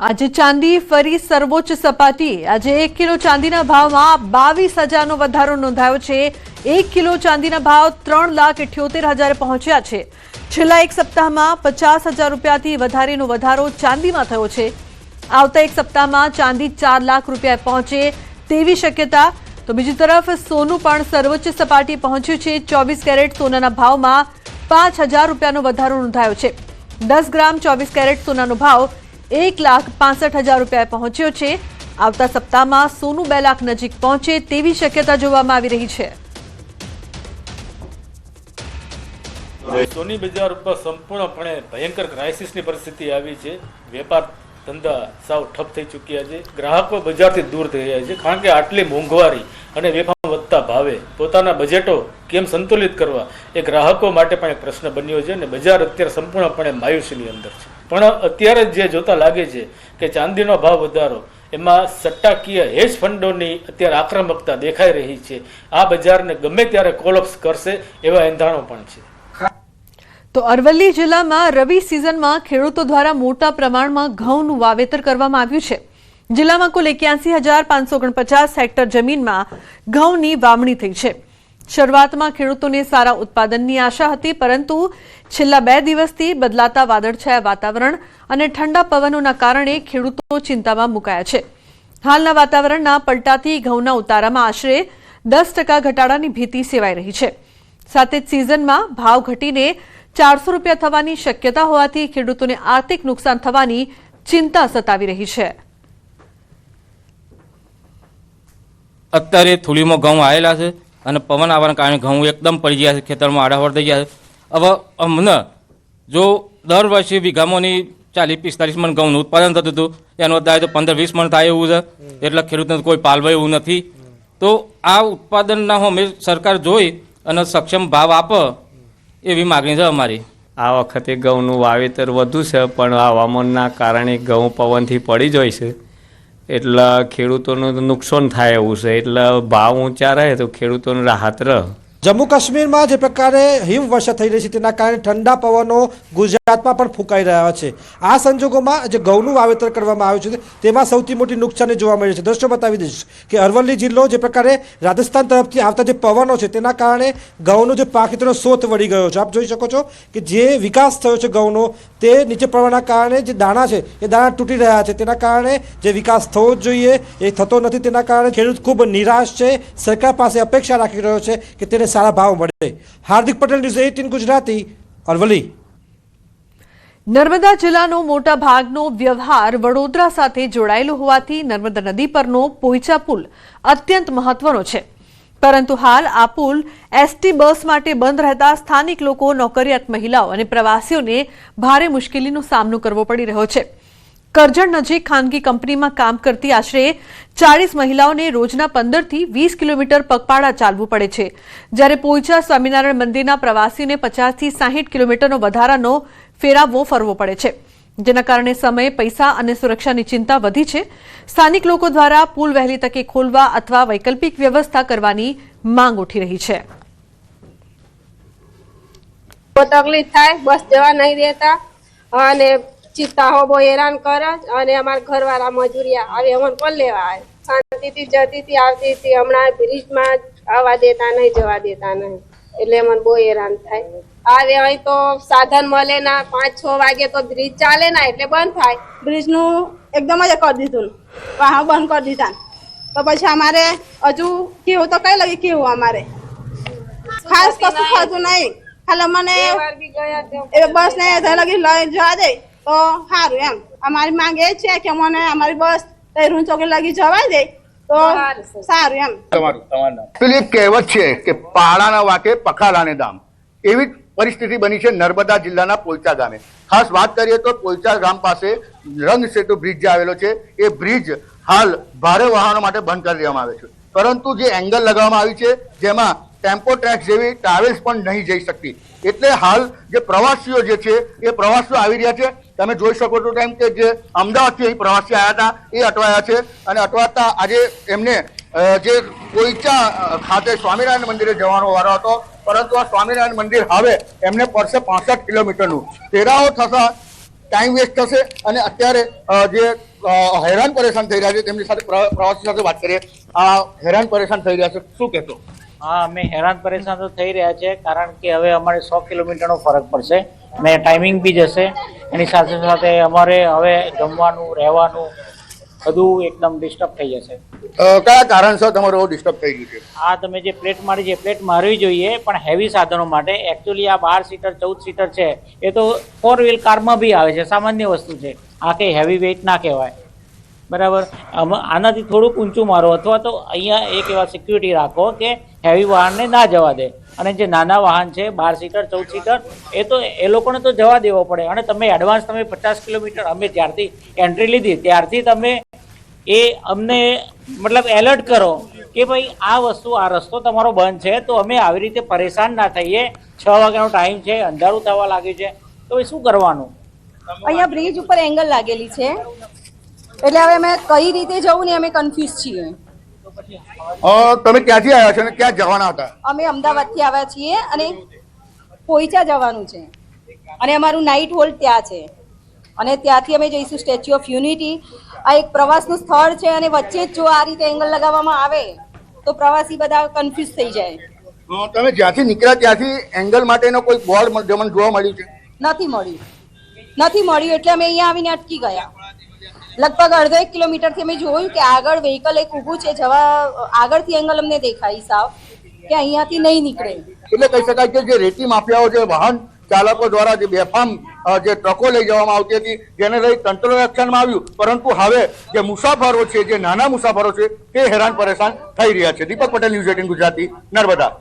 આજે ચાંદી ફરી સર્વોચ્ચ સપાટી. આજે એક કિલો ચાંદીના ભાવમાં બાવીસ હજારનો વધારો નોંધાયો છે. એક કિલો ચાંદીના ભાવ ત્રણ લાખ ઇઠ્યોતેર હજારે પહોંચ્યા છે. છેલ્લા એક સપ્તાહમાં પચાસ હજાર રૂપિયાથી વધારેનો વધારો ચાંદીમાં થયો છે. આવતા એક સપ્તાહમાં ચાંદી ચાર લાખ રૂપિયા પહોંચે તેવી શક્યતા. તો બીજી તરફ સોનું પણ સર્વોચ્ચ સપાટી પહોંચ્યું છે. ચોવીસ કેરેટ સોનાના ભાવમાં પાંચ હજાર રૂપિયાનો વધારો નોંધાયો છે. દસ ગ્રામ ચોવીસ કેરેટ સોનાનો ભાવ એક લાખ પાસઠ હજાર રૂપિયા પહોંચ્યો છે. આવતા સપ્તાહમાં સોનું બે લાખ નજીક પહોંચે તેવી શક્યતા જોવામાં આવી રહી છે. સોની બજાર ઉપર સંપૂર્ણપણે ભયંકર ક્રાઇસિસની પરિસ્થિતિ આવી છે. વેપાર ધંધા સાવ ઠપ થઈ ચૂક્યા છે. ગ્રાહકો બજારથી દૂર થઈ રહ્યા છે, કારણ કે આટલી મોંઘવારી અને વેપાર વધતા ભાવે પોતાના બજેટો કેમ સંતુલિત કરવા એ ગ્રાહકો માટે પણ એક પ્રશ્ન બન્યો છે અને બજાર અત્યારે સંપૂર્ણપણે માયુસીની અંદર છે. પણ અત્યારે જે જોતા લાગે છે કે ચાંદીનો ભાવ વધારો, એમાં સટ્ટાકીય હેજ ફંડોની અત્યારે આક્રમકતા દેખાઈ રહી છે. આ બજારને ગમે ત્યારે કોલેપ્સ કરશે એવા એંધાણો પણ છે. તો અરવલ્લી જિલ્લામાં રવિ સિઝનમાં ખેડૂતો દ્વારા મોટા પ્રમાણમાં ઘઉંનું વાવેતર કરવામાં આવ્યું છે. જિલ્લામાં કુલ એક્યાસી હજાર પાંચસો ઓગણપચાસ હેક્ટર જમીનમાં ઘઉંની વાવણી થઈ છે. શરૂઆતમાં ખેડૂતોને સારા ઉત્પાદનની આશા હતી, પરંતુ છેલ્લા બે દિવસથી બદલાતા વાદળછાયા વાતાવરણ અને ઠંડા પવનોના કારણે ખેડૂતો ચિંતામાં મુકાયા છે. હાલના વાતાવરણના પલટાથી ઘઉંના ઉતારામાં આશરે દસ ઘટાડાની ભીતિ સેવાઈ રહી છે. સાથે જ સિઝનમાં ભાવ ઘટીને ચારસો રૂપિયા થવાની શક્યતા હોવાથી ખેડૂતોને આર્થિક નુકસાન થવાની ચિંતા સતાવી રહી છે. અત્યારે થૂલીમાં ઘઉં આવેલા છે. અને પવન આવવાના કારણે ઘઉં એકદમ પડી ગયા છે, ખેતરમાં આડાવડ થઈ ગયા છે. હવે અમને જો દર વર્ષે વીઘામાંની ચાલીસ, પિસ્તાલીસ મણ ઘઉંનું ઉત્પાદન થતું હતું, એનો અત્યારે તો પંદર, વીસ મણ થાય એવું છે. એટલે ખેડૂતને કોઈ પાલવે એવું નથી. તો આ ઉત્પાદનના અમે સરકાર જોઈ અને સક્ષમ ભાવ આપે એવી માગણી છે અમારી. આ વખતે ઘઉંનું વાવેતર વધુ છે, પણ હવામાનના કારણે ઘઉં પવનથી પડી જાય છે. એટલે ખેડૂતોનું નુકસાન થાય એવું છે. એટલે ભાવ ઊંચા રહે તો ખેડૂતોને રાહત રહે. જમ્મુ કાશ્મીરમાં જે પ્રકારે હિમવર્ષા થઈ રહી છે તેના કારણે ઠંડા પવનો ગુજરાતમાં પણ ફૂંકાઈ રહ્યા છે. આ સંજોગોમાં જે ઘઉંનું વાવેતર કરવામાં આવ્યું છે તેમાં સૌથી મોટી નુકસાની જોવા મળી છે. દ્રશ્યો બતાવી દઈશ કે અરવલ્લી જિલ્લો જે પ્રકારે રાજસ્થાન તરફથી આવતા જે પવનો છે તેના કારણે ઘઉંનો જે પાક તેનો સોથ વળી ગયો છે. આપ જોઈ શકો છો કે જે વિકાસ થયો છે ઘઉંનો તે નીચે પડવાના કારણે જે દાણા છે એ દાણા તૂટી રહ્યા છે. તેના કારણે જે વિકાસ થવો જ જોઈએ એ થતો નથી. તેના કારણે ખેડૂત ખૂબ નિરાશ છે. સરકાર પાસે અપેક્ષા રાખી રહ્યો છે કે તેને સારા ભાવ મળે. Hardik Patel news eighteen Gujarati, Aravalli. Narmada જિલ્લાનો મોટા ભાગનો વ્યવહાર વડોદરા સાથે જોડાયેલો હોવાથી નર્મદા નદી પરનો પોઈચા પુલ અત્યંત મહત્વનો છે. પરંતુ હાલ આ પુલ એસટી બસ માટે બંધ રહેતા સ્થાનિક લોકો નોકરિયાત મહિલાઓ અને પ્રવાસીઓને ભારે મુશ્કેલીનો સામનો કરવો પડી રહ્યો છે. કરજણ નજીક ખાનગી કંપનીમાં કામ કરતી આશરે ચાળીસ મહિલાઓને રોજના પંદરથી વીસ કિલોમીટર પગપાળા ચાલવું પડે છે. જ્યારે પોઈચા સ્વામિનારાયણ મંદિરના પ્રવાસીને પચાસથી સાહીઠ કિલોમીટરનો વધારાનો ફેરાવો ફરવો પડે છે. જેના કારણે સમય પૈસા અને સુરક્ષાની ચિંતા વધી છે. સ્થાનિક લોકો દ્વારા પુલ વહેલી તકે ખોલવા અથવા વૈકલ્પિક વ્યવસ્થા કરવાની માંગ ઉઠી રહી છે. તકલીફ થાય, બસ જવા નહીં દેતા. અને ચિત્તા હો બહુ હેરાન કરે અને અમારા ઘરવાળા મજૂરિયા આવે અમને કોણ લેવા આવે? શાંતિથી જતી હતી આવતી હતી હમણાં બ્રિજમાં આવવા દેતા નહીં જવા દેતા નહીં. એટલે મને બહુ હેરાન થાય. આવે અહીં તો સાધન મળે ના પાંચ છ વાગે તો બ્રિજ ચાલે ના એટલે બંધ થાય. બ્રિજનું એકદમ જ કરી દીધું. વાહન બંધ કરી દીધા. તો પછી અમારે હજુ કેવું તો કઈ લાગે કેવું અમારે? ખાસ કશું થતું નહીં. ખાલી મને બસ ને લગી લઈ જવા દે. તો સારું એમ. અમારી માંગ એ છે કે મને અમારી બસ તૈરું ચોકી લગી જવા દે. તો સારું. એમ. પેલી એક કહેવત છે કે પાડાના વાકે પખાલાને દામ. એવી જ પરિસ્થિતિ બની છે નર્મદા જિલ્લાના પોલચા ગામે. ખાસ વાત કરીએ તો પોલચા ગામ પાસે રંગ સેતુ બ્રિજ જે આવેલો છે એ બ્રિજ હાલ ભારે વાહનો માટે બંધ કરી દેવામાં આવે છે. પરંતુ જે એંગલ લગાવવામાં આવી છે જેમાં ટેમ્પો ટ્રેક્સ જેવી ટ્રાવેલ્સ પણ નહીં જઈ શકતી. એટલે હાલ જે પ્રવાસીઓ જે છે, એ પ્રવાસીઓ આવી રહ્યા છે. તમે જોઈ શકો છો તેમ કે જે અમદાવાદથી પ્રવાસી આવ્યા હતા, એ અટવાયા છે. અને અટવાતા આજે એમને જે કોઈચા ખાતે સ્વામિનારાયણ મંદિરે જવાનો વારો હતો. પરંતુ આ સ્વામિનારાયણ મંદિર હવે એમને પડશે પાસઠ કિલોમીટરનું. તેરાઓ થતા ટાઈમ વેસ્ટ થશે અને અત્યારે જે હેરાન પરેશાન થઈ રહ્યા છે, તેમની સાથે પ્ર- પ્રવાસી સાથે વાત કરીએ. આ હેરાન પરેશાન થઈ રહ્યા છે. શું કહેશો? હા અમે હેરાન પરેશાન તો થઈ રહ્યા છે કારણ કે હવે અમારે સો કિલોમીટરનો ફરક પડશે અને ટાઈમિંગ બી જશે. એની સાથે સાથે અમારે હવે જમવાનું રહેવાનું બધું એકદમ ડિસ્ટર્બ થઈ જશે. કયા કારણસર તમારું ડિસ્ટર્બ થઈ ગયું છે? આ તમે જે પ્લેટ મારી છે પ્લેટ મારવી જોઈએ પણ હેવી સાધનો માટે. એકચ્યુઅલી આ બાર સીટર ચૌદ સીટર છે એ તો ફોર વ્હીલ કારમાં બી આવે છે સામાન્ય વસ્તુ છે. આ કંઈ હેવી વેઇટ ના કહેવાય. બરાબર? આમાં- આનાથી થોડુંક ઊંચું મારો અથવા તો અહીંયા એક એવા સિક્યુરિટી રાખો કે હેવી વાહનને ના જવા દે. અને જે નાના વાહન છે, બાર સીટર ચૌદ સીટર એ તો એ લોકોને તો જવા દેવો પડે. અને તમે એડવાન્સ તમે પચાસ કિલોમીટર અમે જ્યારથી એન્ટ્રી લીધી, ત્યારથી તમે એ અમને મતલબ એલર્ટ કરો કે ભાઈ આ વસ્તુ, આ રસ્તો તમારો બંધ છે, તો અમે આવી રીતે પરેશાન ના થઈએ. છ વાગ્યાનો ટાઈમ છે, અંધારું થવા લાગ્યું છે. તો એ શું કરવાનું? અહીંયા બ્રિજ ઉપર એંગલ લાગેલી છે. એટલે હવે અમે કઈ રીતે જવું ને અમે કન્ફ્યુઝ છીએ. તમે ક્યાંથી આવ્યા છો અને ક્યાં જવાના હતા? અમે અમદાવાદથી આવ્યા છીએ અને પોઈચા જવાનું છે. અને અમારું નાઇટ હોલ્ડ ત્યાં છે. અને ત્યાંથી અમે જઈશું સ્ટેચ્યુ ઓફ યુનિટી. આ એક પ્રવાસનું સ્થળ છે અને વચ્ચે જ જો આ રીતે એંગલ લગાવવામાં આવે તો પ્રવાસી બધા કન્ફ્યુઝ થઈ જાય. તમે જ્યાંથી નીકળ્યા ત્યાંથી એંગલ માટેનો કોઈ બોર્ડ મને જોવા મળ્યું છે? નથી મળ્યું. નથી મળ્યું એટલે અમે અહીંયા આવીને અટકી ગયા. લગભગ અડધો એક કિલોમીટરથી અમે જોયું કે આગળ વ્હીકલ એક ઊભું છે, જવા, આગળથી એંગલ અમને દેખાય સાવ, કે અહીંયાથી નહીં નીકળે. એટલે કહી શકાય કે જે રેતી માફિયાઓ, જે વાહન ચાલકો દ્વારા જે બેફામ જે ટ્રકો લઈ જવામાં આવતી હતી, જેને લઈ તંત્ર રક્ષણમાં આવ્યું, પરંતુ હવે જે મુસાફરો છે, જે નાના મુસાફરો છે, તે હેરાન પરેશાન થઈ રહ્યા છે. Deepak Patel, news eighteen Gujarati, Narmada.